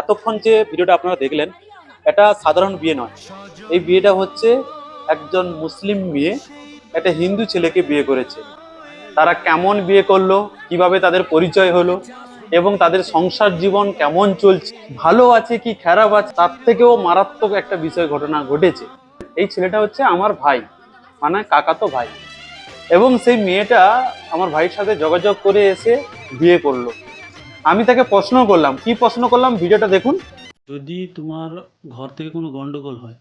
এতক্ষণ যে ভিডিওটা আপনারা দেখলেন, এটা সাধারণ বিয়ে নয়। এই বিয়েটা হচ্ছে একজন মুসলিম মেয়ে, একটা হিন্দু ছেলেকে বিয়ে করেছে। তারা কেমন বিয়ে করল, কীভাবে তাদের পরিচয় হলো, এবং তাদের সংসার জীবন কেমন চলছে, ভালো আছে কি খারাপ আছে, তার থেকেও মারাত্মক একটা বিষয় ঘটনা ঘটেছে। এই ছেলেটা হচ্ছে আমার ভাই মানে কাকাতো ভাই। এবং সেই মেয়েটা আমার ভাইয়ের সাথে যোগাযোগ করে এসে বিয়ে করল। আমি তাকে প্রশ্ন করলাম কি প্রশ্ন করলাম? ভিডিওটা দেখুন। যদি তোমার ঘর থেকে কোনো গন্ডগোল হয়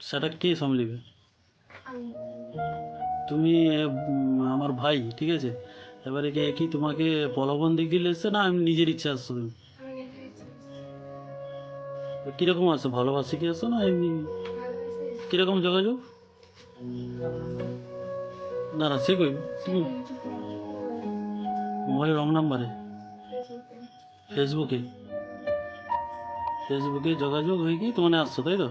সেটা কে সামলিবে তুমি আমার ভাই ঠিক আছে? এবারে কি কি তোমাকে প্রলোভন দিক দিলে এসছে না আমি নিজের ইচ্ছা আসছো তুমি? কীরকম আসছো ভালোবাসি কি আসছো না এমনি? কীরকম যোগাযোগ? না সে কই তুমি মোবাইলের রং নাম্বারে। ফেসবুকে ফেসবুকে যোগাযোগ হয়ে কি তোমার আসছো তাই তো?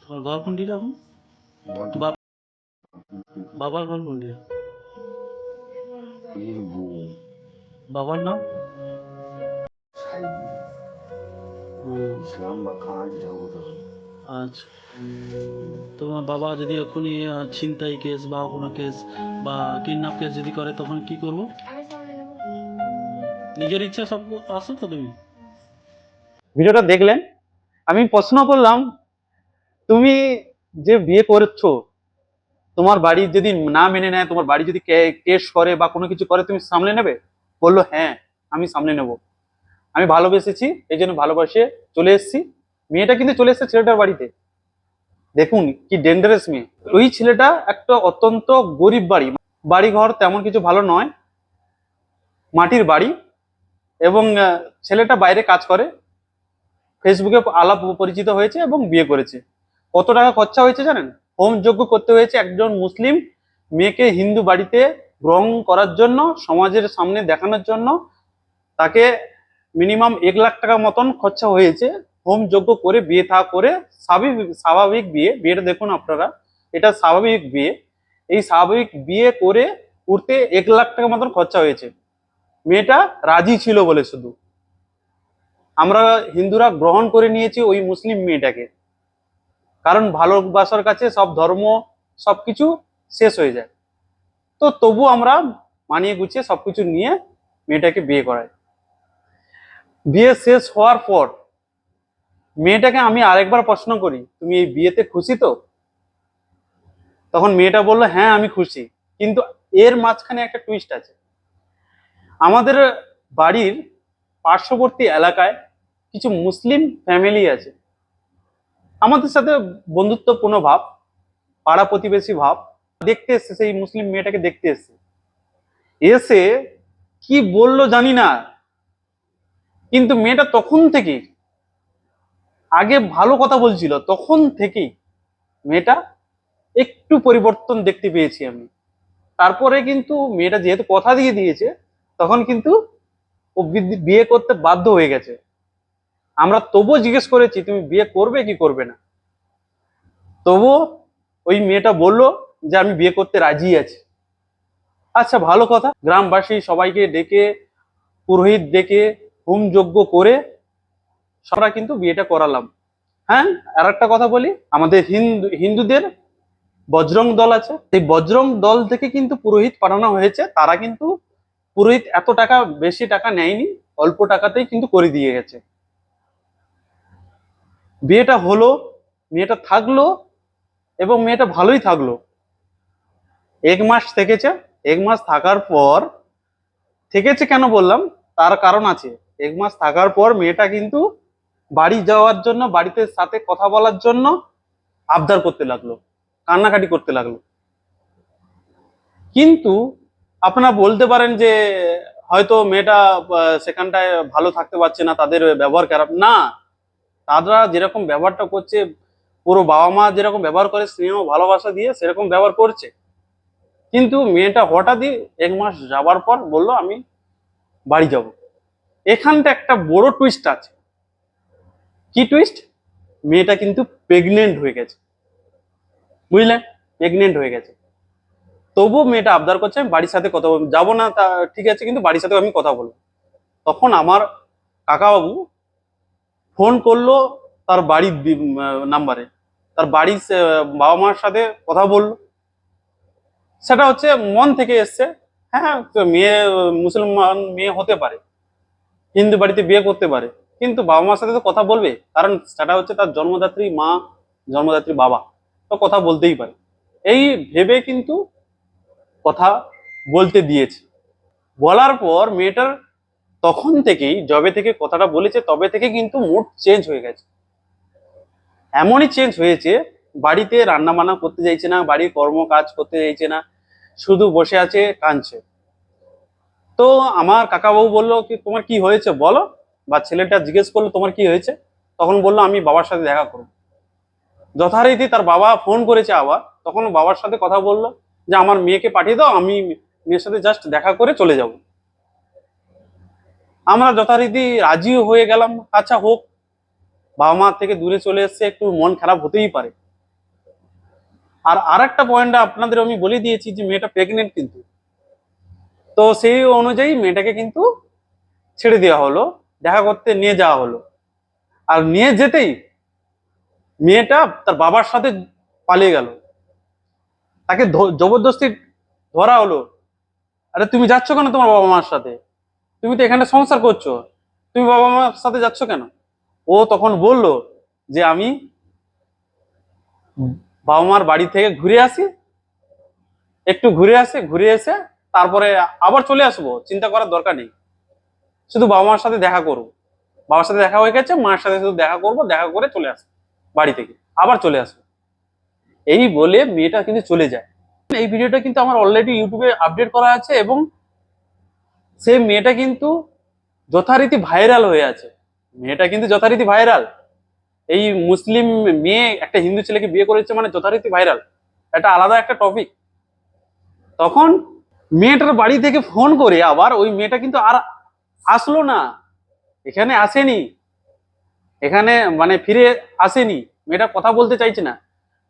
তোমার ঘর কোনটি এখন? বাবার ঘর কোনটি? বাবার নাম? হুম, আচ্ছা। তোমার বাবা যদি এক্ষুনি আহ, ছিনতাই কেস বা কোনো কেস বা কিডন্যাপ কেস যদি করে তখন কি করব? নিজের ইচ্ছা সব আসো তো তুমি? ভিডিওটা দেখলেন? আমি প্রশ্ন করলাম তুমি যে বিয়ে করেছ তোমার বাড়ি যদি না মেনে নেয় তোমার বাড়ি যদি কেস করে বা কোনো কিছু করে তুমি সামলে নেবে? বলল হ্যাঁ আমি সামলে নেব। আমি ভালোবেসেছি এই জন্য ভালোবাসে চলে এসেছি। মেয়েটা কিন্তু চলে এসেছে ছেলেটার বাড়িতে। দেখুন কি ডেঞ্জারাস মেয়ে। ওই ছেলেটা একটা অত্যন্ত গরিব বাড়ি। বাড়ি ঘর তেমন কিছু ভালো নয়। মাটির বাড়ি এবং ছেলেটা বাইরে কাজ করে। ফেসবুকে আলাপ পরিচিত হয়েছে এবং বিয়ে করেছে। কত টাকা খরচা হয়েছে জানেন? হোম যজ্ঞ করতে হয়েছে একজন মুসলিম মেয়েকে হিন্দু বাড়িতে গ্রহণ করার জন্য, সমাজের সামনে দেখানোর জন্য। তাকে মিনিমাম এক লাখ টাকা মতন খরচা হয়েছে। হোম যজ্ঞ করে, বিয়ে থা করে স্বাভাবিক স্বাভাবিক বিয়ে, বিয়েটা দেখুন আপনারা, এটা স্বাভাবিক বিয়ে। এই স্বাভাবিক বিয়ে করে উঠতে এক লাখ টাকা মতন খরচা হয়েছে। মেয়েটা রাজি ছিল বলে শুধু। আমরা হিন্দুরা গ্রহণ করে নিয়েছি ওই মুসলিম মেয়েটাকে। কারণ ভালোবাসার কাছে সব ধর্ম, সব কিছু শেষ হয়ে যায়। তো তবু আমরা মানিয়ে গুছিয়ে সবকিছু নিয়ে মেয়েটাকে বিয়ে করাই। বিয়ে শেষ হওয়ার পর মেয়েটাকে আমি আরেকবার প্রশ্ন করি, তুমি এই বিয়েতে খুশি তো? তখন মেয়েটা বলল হ্যাঁ আমি খুশি। কিন্তু এর মাঝখানে একটা টুইস্ট আছে। আমাদের বাড়ির পার্শ্ববর্তী এলাকায় কিছু মুসলিম ফ্যামিলি আছে। আমাদের সাথে বন্ধুত্বপূর্ণ ভাব, পাড়া প্রতিবেশী ভাব। দেখতে এসছে, সেই মুসলিম মেয়েটাকে দেখতে এসছে। এসে কি বলল জানি না, কিন্তু মেয়েটা তখন থেকেই আগে ভালো কথা বলছিল, তখন থেকেই মেয়েটা একটু পরিবর্তন দেখতে পেয়েছি আমি। তারপরে কিন্তু মেয়েটা যেহেতু কথা দিয়ে দিয়েছে, তখন কিন্তু ও বিয়ে করতে বাধ্য হয়ে গেছে। আমরা তবুও জিজ্ঞেস করেছি, তুমি বিয়ে করবে কি করবে না? তবুও ওই মেয়েটা বলল যে, আমি বিয়ে করতে রাজি আছি। আচ্ছা ভালো কথা। গ্রামবাসী সবাইকে ডেকে, পুরোহিত ডেকে হোম যজ্ঞ করে আমরা কিন্তু বিয়েটা করালাম। হ্যাঁ আর একটা কথা বলি, আমাদের হিন্দু হিন্দুদের বজরং দল আছে। এই বজরং দল থেকে কিন্তু পুরোহিত পাঠানো হয়েছে। তারা কিন্তু পুরোহিত এত টাকা, বেশি টাকা নেয়নি, অল্প টাকাতেই কিন্তু করে দিয়ে গেছে। বিয়েটা হলো, মেয়েটা থাকল এবং মেয়েটা ভালোই থাকল। এক মাস থেকেছে। এক মাস থাকার পর, থেকেছে কেন বললাম? তার কারণ আছে। এক মাস থাকার পর মেয়েটা কিন্তু বাড়ি যাওয়ার জন্য, বাড়িতে সাথে কথা বলার জন্য আবদার করতে লাগল, কান্নাকাটি করতে লাগল। কিন্তু আপনারা বলতে পারেন যে, হয়তো মেয়েটা সেখানটায় ভালো থাকতে পারছে না, তাদের ব্যবহার খারাপ। না, তারা যেরকম ব্যবহারটা করছে, পুরো বাবা মা যেরকম ব্যবহার করে, স্নেহ, ভালোবাসা দিয়ে সেরকম ব্যবহার করছে। কিন্তু মেয়েটা হঠাৎই এক মাস যাওয়ার পর বলল, আমি বাড়ি যাব। এখানটা একটা বড় টুইস্ট আছে। কি টুইস্ট মেয়েটা কিন্তু প্রেগনেন্ট হয়ে গেছে। বুঝলেন প্রেগনেন্ট হয়ে গেছে। তবুও মেয়েটা আবদার করছে, আমি বাড়ির সাথে কথা যাব না, তা ঠিক আছে, কিন্তু বাড়ির সাথে আমি কথা বলব। তখন আমার কাকাবাবু ফোন করল তার বাড়ির নাম্বারে। তার বাড়ির বাবা মার সাথে কথা বলল। সেটা হচ্ছে মন থেকে এসছে হ্যাঁ মেয়ে, মুসলমান মেয়ে হতে পারে, হিন্দু বাড়িতে বিয়ে করতে পারে। কিন্তু বাবা মার সাথে তো কথা বলবে। কারণ সেটা হচ্ছে তার জন্মদাত্রী মা, জন্মদাত্রী বাবা। তো কথা বলতেই পারে। এই ভেবে কিন্তু কথা বলতে দিয়েছে। বলার পর মেয়েটার তখন থেকেই জবে থেকে কথাটা বলেছে, তবে থেকে কিন্তু মুড চেঞ্জ হয়ে গেছে। এমনই চেঞ্জ হয়েছে, বাড়িতে রান্না বান্না করতে চাইছে না, বাড়ির কর্ম কাজ করতে চাইছে না, শুধু বসে আছে, কাঁদছে। তো আমার কাকাবাবু বলল, কি, তোমার কি হয়েছে? বলো। বা ছেলেটা জিজ্ঞেস করল, তোমার কি হয়েছে? তখন বলল, আমি বাবার সাথে দেখা করব। যথারীতি তার বাবা ফোন করেছে আবার। তখন বাবার সাথে কথা বলল যে, আমার মেয়েকে পাঠিয়ে দাও, আমি মেয়ের সাথে জাস্ট দেখা করে চলে যাব। আমরা যথারীতি রাজিও হয়ে গেলাম। আচ্ছা হোক, বাবা মা থেকে দূরে চলে এসছে, একটু মন খারাপ হতেই পারে। আর আর একটা পয়েন্টটা আপনাদের আমি বলে দিয়েছি যে, মেয়েটা প্রেগনেন্ট কিন্তু। তো সেই অনুযায়ী মেয়েটাকে কিন্তু ছেড়ে দেওয়া হলো। দেখা করতে নিয়ে যাওয়া হলো। আর নিয়ে যেতেই মেয়েটা তার বাবার সাথে পালিয়ে গেল। তাকে জবরদস্তি ধরা হলো। আরে তুমি যাচ্ছ কেন তোমার বাবা মার সাথে? তুমি তো এখানে সংসার করছ। তুমি বাবা মার সাথে যাচ্ছ কেন? ও তখন বলল যে আমি বাবা মার বাড়ি থেকে ঘুরে আসি। একটু ঘুরে আসে, ঘুরে এসে তারপরে আবার চলে আসব। চিন্তা করার দরকার নেই। শুধু বাবা মার সাথে দেখা করব। বাবার সাথে দেখা হয়ে গেছে, মার সাথে শুধু দেখা করব, দেখা করে চলে আসব বাড়ি থেকে, আবার চলে আসব। এই বলে মেয়েটা কিন্তু চলে যায়। এই ভিডিওটা কিন্তু আমার অলরেডি ইউটিউবে আপডেট করা আছে এবং সেই মেয়েটা কিন্তু যথারীতি ভাইরাল হয়ে আছে। মেয়েটা কিন্তু যথারীতি ভাইরাল এই মুসলিম মেয়ে, একটা হিন্দু ছেলেকে বিয়ে করেছে মানে যথারীতি ভাইরাল এটা আলাদা একটা টপিক তখন মেয়েটার বাড়ি থেকে ফোন করে আবার ওই মেয়েটা কিন্তু আর আসলো না। এখানে আসেনি। এখানে মানে ফিরে আসেনি। মেয়েটা কথা বলতে চাইছে না।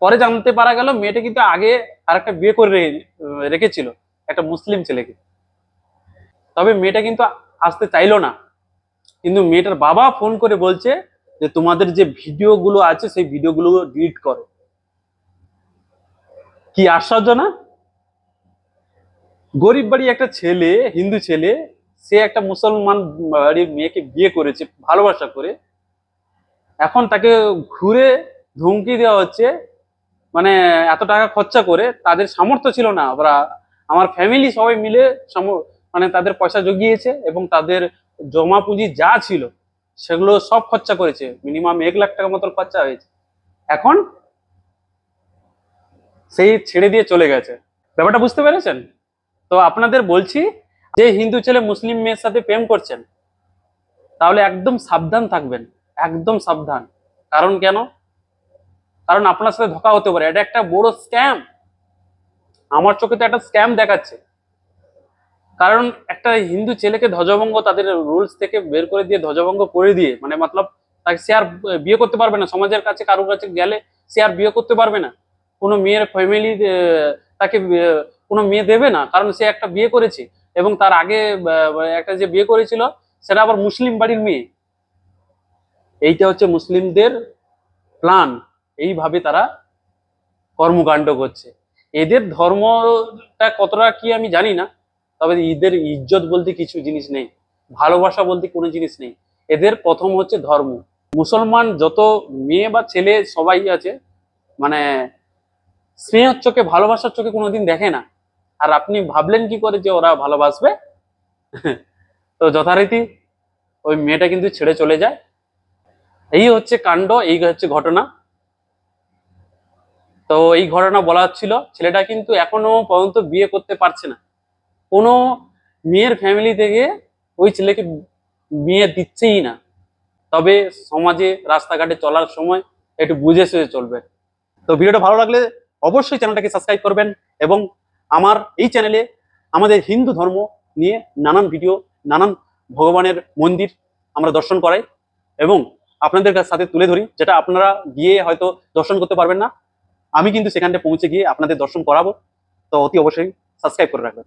পরে জানতে পারা গেল, মেয়েটা কিন্তু আগে আর একটা বিয়ে করে রেখেছিল, একটা মুসলিম ছেলেকে। তবে মেয়েটা কিন্তু আসতে চাইলো না। কিন্তু মেয়েটার বাবা ফোন করে বলছে যে, তোমাদের যে ভিডিওগুলো আছে, সেই ভিডিওগুলো ডিলিট করো। কি আশ্চর্য না? গরিব বাড়ি একটা ছেলে, হিন্দু ছেলে সে একটা মুসলমান বাড়ির মেয়েকে বিয়ে করেছে, ভালোবাসা করে। এখন তাকে ঘুরে ধমকি দেওয়া হচ্ছে মানে এত টাকা খরচা করে, তাদের সামর্থ্য ছিল না। ওরা, আমার ফ্যামিলি সবাই মিলে মানে তাদের পয়সা জগিয়েছে এবং তাদের জমা পুঁজি যা ছিল, সেগুলো সব খরচা করেছে। মিনিমাম এক লাখ টাকা মতো খরচা হয়েছে। এখন সেই ছেড়ে দিয়ে চলে গেছে। ব্যাপারটা বুঝতে পেরেছেন? তো আপনাদের বলছি যে হিন্দু ছেলে মুসলিম মেয়ের সাথে প্রেম করছেন, তাহলে একদম সাবধান থাকবেন, একদম সাবধান। কারণ কেন? কারণ আপনার সাথে ধোকা হতে পারে। এটা একটা বড় স্ক্যাম আমার চোখে তো একটা স্ক্যাম দেখাচ্ছে। কারণ একটা হিন্দু ছেলেকে ধ্বজভঙ্গ তাদের রুলস থেকে বের করে দিয়ে ধ্বজভঙ্গ করে দিয়ে মানে মতলব তাকে সে আর বিয়ে করতে পারবে না। সমাজের কাছে, কারোর কাছে গেলে সে আর বিয়ে করতে পারবে না। কোনো মেয়ের ফ্যামিলি তাকে কোনো মেয়ে দেবে না। কারণ সে একটা বিয়ে করেছে। এবং তার আগে একটা যে বিয়ে করেছিল, সেটা আবার মুসলিম বাড়ির মেয়ে। এইটা হচ্ছে মুসলিমদের প্ল্যান এইভাবে তারা কর্মকাণ্ড করছে। এদের ধর্মটা কতটা কি আমি জানি না, তবে ঈদের ইজ্জত বলতে কিছু জিনিস নেই, ভালোবাসা বলতে কোনো জিনিস নেই। এদের প্রথম হচ্ছে ধর্ম। মুসলমান যত মেয়ে বা ছেলে সবাই আছে মানে স্নেহের চোখে, ভালোবাসার চোখে কোনোদিন দেখে না। আর আপনি ভাবলেন কি করে যে ওরা ভালোবাসবে? তো যথারীতি ওই মেয়েটা কিন্তু ছেড়ে চলে যায়। এই হচ্ছে কাণ্ড, এই হচ্ছে ঘটনা। তো এই ঘটনা বলা হচ্ছিল, ছেলেটা কিন্তু এখনও পর্যন্ত বিয়ে করতে পারছে না। কোনো মেয়ের ফ্যামিলি থেকে ওই ছেলেকে বিয়ে দিচ্ছেই না। তবে সমাজে, রাস্তাঘাটে চলার সময় একটু বুঝে সুঝে চলবে। তো ভিডিওটা ভালো লাগলে অবশ্যই চ্যানেলটাকে সাবস্ক্রাইব করবেন এবং আমার এই চ্যানেলে আমাদের হিন্দু ধর্ম নিয়ে নানান ভিডিও নানান ভগবানের মন্দির আমরা দর্শন করাই এবং আপনাদের সাথে তুলে ধরি, যেটা আপনারা গিয়ে হয়তো দর্শন করতে পারবেন না। আমি কিন্তু সেখানটা পৌঁছে গিয়ে আপনাদের দর্শন করাবো। তো অতি অবশ্যই সাবস্ক্রাইব করে রাখবেন।